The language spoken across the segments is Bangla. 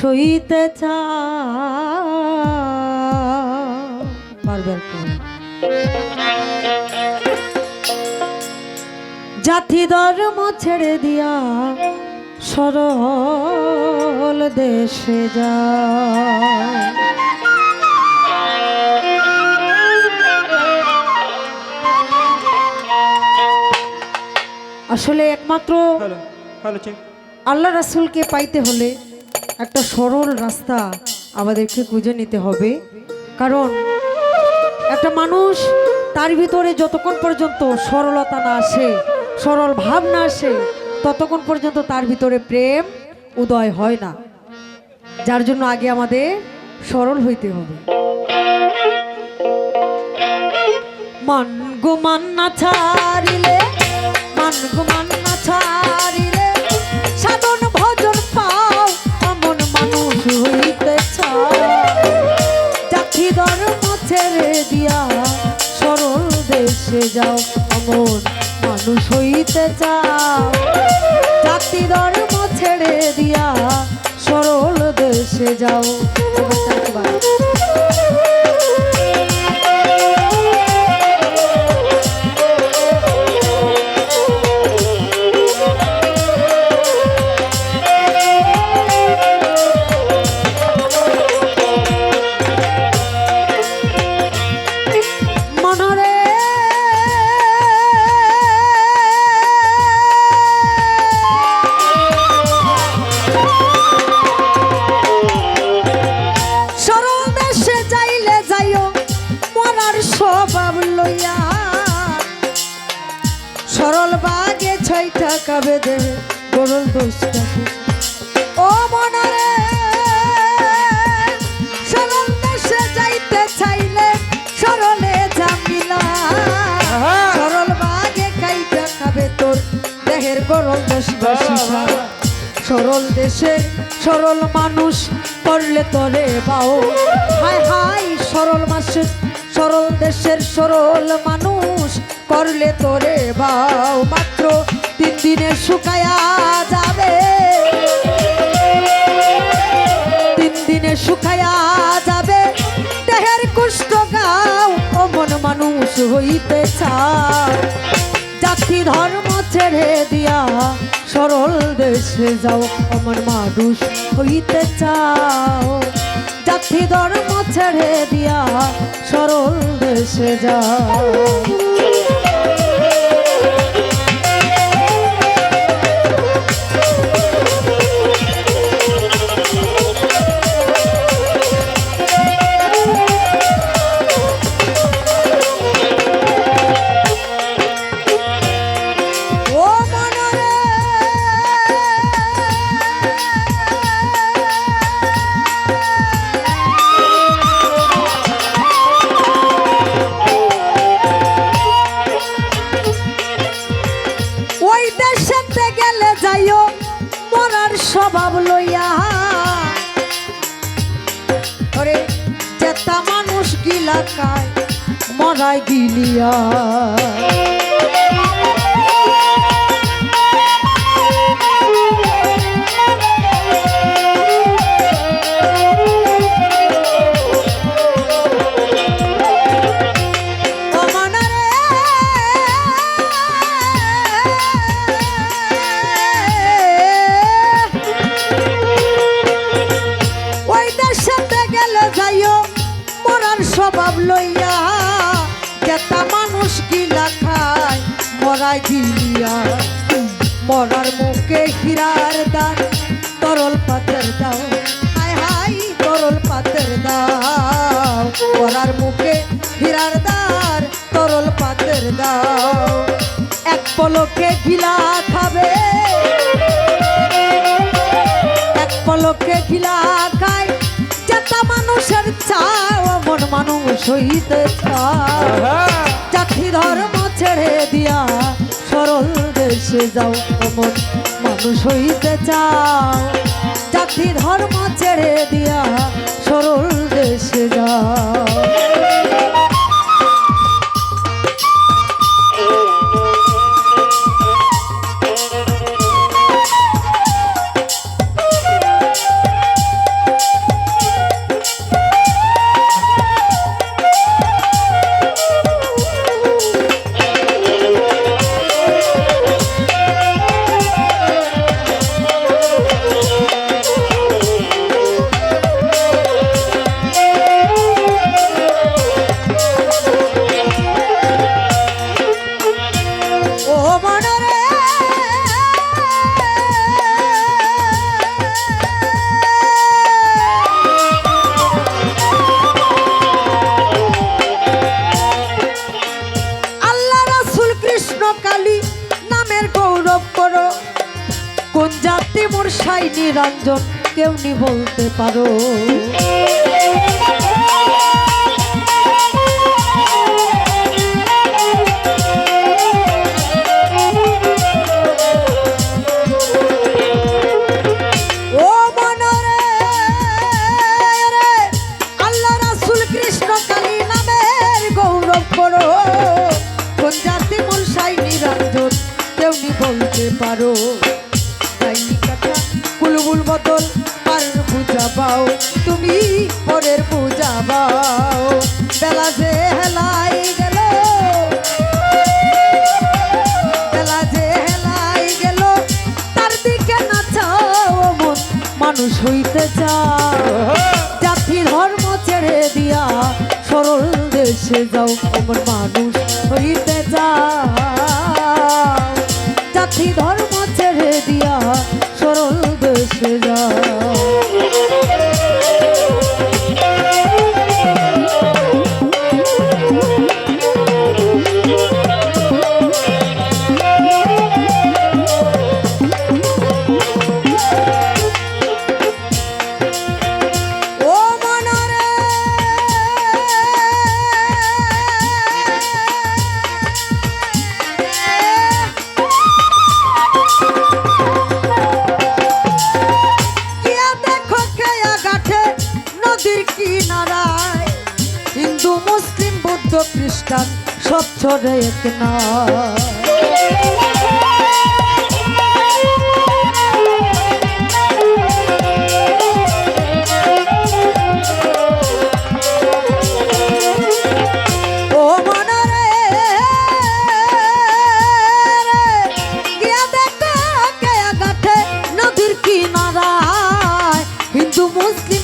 হইতে চা জাতি ধর্ম ছেড়ে দিয়া সরল দেশে যা আসলে একমাত্র আল্লাহ রাসুলকে পাইতে হলে একটা সরল রাস্তা আমাদেরকে খুঁজে নিতে হবে। কারণ একটা মানুষ তার ভিতরে যতক্ষণ পর্যন্ত সরলতা না আসে, সরল ভাব না আসে, ততক্ষণ পর্যন্ত তার ভিতরে প্রেম উদয় হয় না। যার জন্য আগে আমাদের সরল হইতে হবে। মান গো মান না ছাড়িলে, মান গো মান না ছাড়িলে দিয়া সরল দেশে যাও, অমর মানুষ হইতে চাও। জাতি ধর্ম ছেড়ে দিয়া সরল দেশে যাও। দোষটা ও মনরে সরল দেশে যাইতে চাইলে সরলে জামিলা। সরল বাগে খাবে তোর দেহের গরল দোষ সরল দেশে সরল মানুষ করলে তোরে বাও। হাই হাই সরল মাসে সরল দেশের সরল মানুষ করলে তোরে বাও। মাত্র তিন দিনে শুকায়া যাবে। তিন দিনে শুকায়া যাবে। দেহের কুষ্ঠ গাও অমন মানুষ হইতে চাও জাতি ধর্ম ছেড়ে দিয়া সরল দেশে যাও, অমন মানুষ হইতে চাও। জাতি ধর্ম ছেড়ে দিয়া সরল দেশে যাও। মরাই পলকে গিলা খাবে। এক পলকে খিলা খায় যেটা মানুষের চাও মন মানুষ হইতে জাতি ধর্ম ছেড়ে দিয়া সরল দেশে যাও মন মানুষ হইতে চাও। জাতি ধর্ম ছেড়ে দিয়া সরল দেশে যাও। কোন জাতি মোর সাই নিরঞ্জন কেউ নি বলতে পারো। মানুষ হইতে চাও। জাতি ধর্ম ছেড়ে দিয়া সরল দেশে যাও আমার মানুষ হইতে চাও। জাতি ধর্ম ছেড়ে দিয়া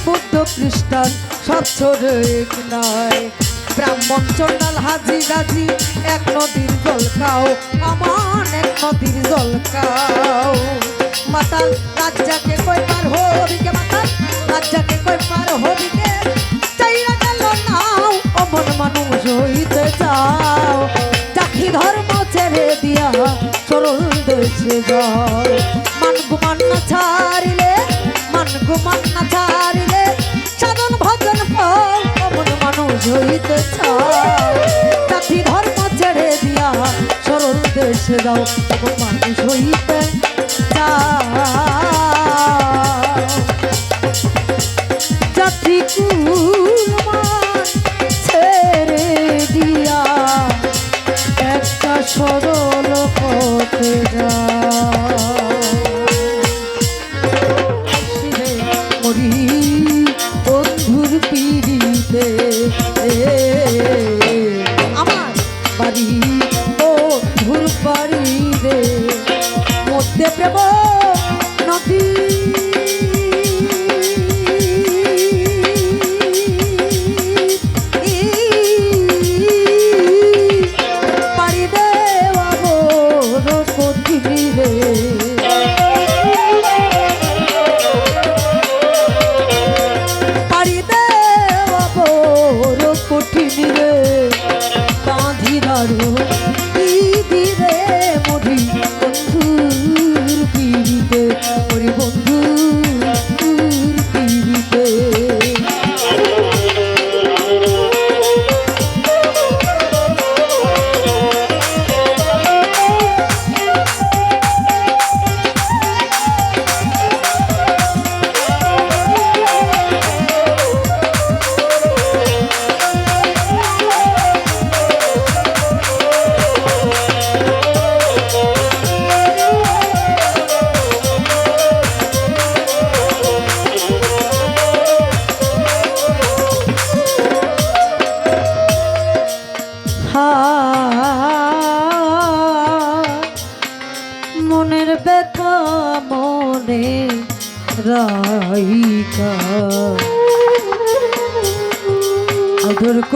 বৌদ্ধ খ্রিস্টান সব এক নয় চন্ডাল হাজি গাজি, এক নদীর জল খাও আমান এক নদীর জল খাও মাতাল, রাজ্জাকে কই পার হবিকে মাতাল, রাজ্জাকে কই পার হবিকে চাইরা গেল নাও, অমন মানুষ হইতে চাও। চাকি ধর্ম ছেড়ে দিয়া সরল দেশে যাও। হইতে চাও চাকি ধর্ম ছেড়ে দিয়া সরল দেশে অমন মানুষ হইতে কুলমান ছেড়ে দিয়া একটা সরল পথে যা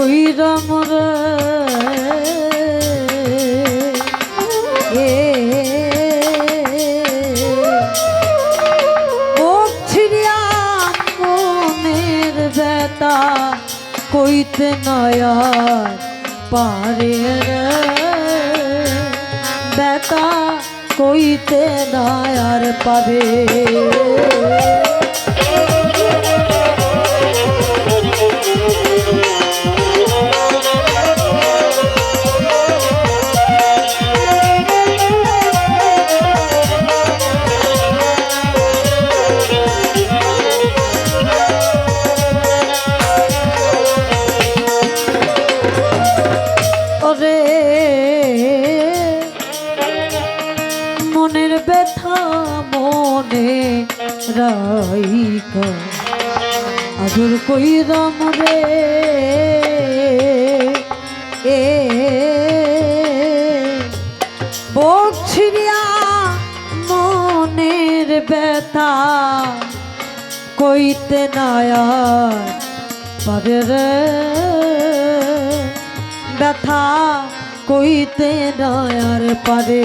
কইরা মরে কইতে নয়ার পারে বেতা কইতে নয়ার পাবে কাটে রাইকা কই কইরাম রে। এ বকছিরিয়া মনের ব্যথা কইতে নয়া পারে রে। ব্যথা কইতে নায়ার পারে।